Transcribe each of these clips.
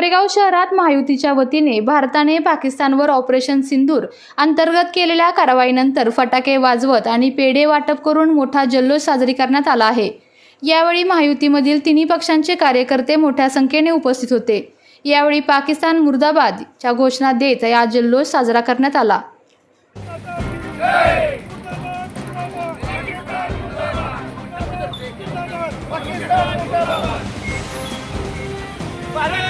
कोरेगाव शहरात महायुतीच्या वतीने भारताने पाकिस्तानवर ऑपरेशन सिंदूर अंतर्गत केलेल्या कारवाईनंतर फटाके वाजवत आणि पेढे वाटप करून मोठा जल्लोष साजरी करण्यात आला आहे यावेळी महायुतीमधील तिन्ही पक्षांचे कार्यकर्ते मोठ्या संख्येने उपस्थित होते यावेळी पाकिस्तान मुर्दाबादच्या घोषणा देत या जल्लोष साजरा करण्यात आला भारत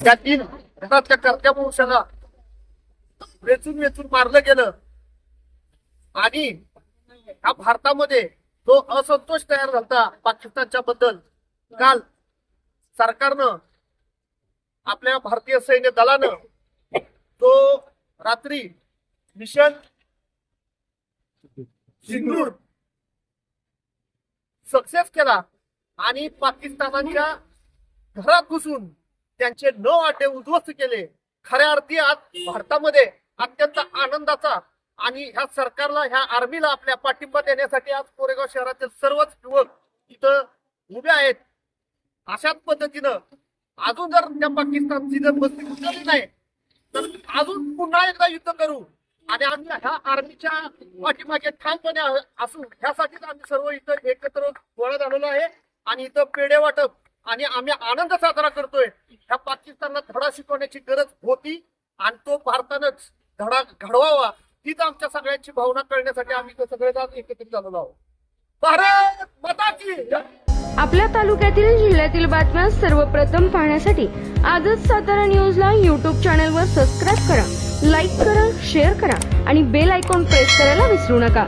त्या तीन भारताच्या कर्त्या पुरुषाला वेचून वेचून मारलं गेलं. आणि या भारतामध्ये तो असंतोष तयार झाला पाकिस्तानच्या बद्दल. काल सरकारनं आपल्या भारतीय सैन्य दलानं तो रात्री मिशन सिंदूर सक्सेस केला आणि पाकिस्तानाच्या घरात घुसून त्यांचे नऊ आटे उद्ध्वस्त केले. खऱ्या अर्थी आज भारतामध्ये अत्यंत आनंदाचा आणि ह्या सरकारला ह्या आर्मीला आपल्या पाठिंबा देण्यासाठी आज कोरेगाव शहरातील सर्वच युवक इथं उभे आहेत. अशाच पद्धतीनं अजून जर त्या पाकिस्तानची जर बस्ती उचलली नाही तर अजून पुन्हा एकदा युद्ध करू. आणि आम्ही ह्या आर्मीच्या पाठीमागे ठामपणे असून असू ह्यासाठीच आम्ही सर्व इथं एकत्र गोळा झालेलो आहे. आणि इथं पेढे वाटप आणि आम्ही आनंद साजरा करतोय. ह्या पाकिस्तानला धडा शिकवण्याची गरज होती आणि तो भारतानंच धडा घडवावा. हीच आमच्या सगळ्यांची भावना कळण्यासाठी आम्ही इथं सगळेजण एकत्रित झालेलो आहोत. भारत मताची आपल्या तालुक्यातील जिल्ह्यातील बातम्या सर्वप्रथम पाहण्यासाठी आजच सातारा न्यूजला यूट्यूब चॅनलवर सबस्क्राईब करा लाईक करा शेअर करा आणि बेल आयकॉन प्रेस करायला विसरू नका.